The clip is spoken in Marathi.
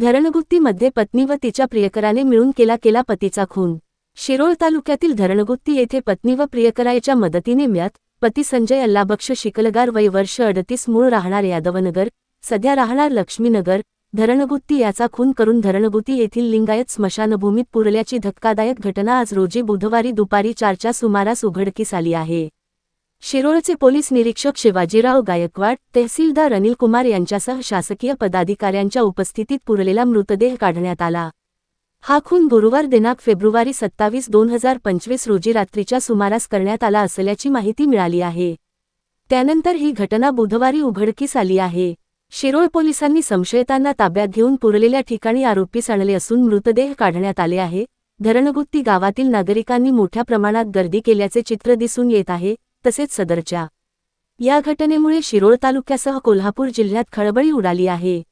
धरणगुत्तीमध्ये पत्नी व तिच्या प्रियकराने मिळून केला केला पतीचा खून. शिरोळ तालुक्यातील धरणगुत्ती येथे पत्नी व प्रियकरायच्या मदतीने म्यात पती संजय अल्लाबक्ष शिकलगार वय वर्ष अडतीस मूळ राहणार यादवनगर सध्या राहणार लक्ष्मीनगर धरणगुत्ती याचा खून करून धरणगुत्ती येथील लिंगायत स्मशानभूमीत पुरल्याची धक्कादायक घटना आज रोजी बुधवारी दुपारी चारच्या सुमारास उघडकीस आली आहे. शिरोळचे पोलीस निरीक्षक शिवाजीराव गायकवाड तहसीलदार अनिल कुमार यांच्यासह शासकीय पदाधिकाऱ्यांच्या उपस्थितीत पुरलेला मृतदेह काढण्यात आला. हा खून गुरुवार दिनांक फेब्रुवारी सत्तावीस दोन हजार पंचवीस रोजी रात्रीच्या सुमारास करण्यात आला असल्याची माहिती मिळाली आहे. त्यानंतर ही घटना बुधवारी उघडकीस आली आहे. शिरोळ पोलिसांनी संशयितांना ताब्यात घेऊन पुरलेल्या ठिकाणी आरोपीस आणले असून मृतदेह काढण्यात आले आहे. धरणगुत्ती गावातील नागरिकांनी मोठ्या प्रमाणात गर्दी केल्याचे चित्र दिसून येत आहे. तसेच सदरच्या या घटनेमुळे शिरोळ तालुक्यासह कोल्हापूर जिल्ह्यात खळबळी उडाली आहे.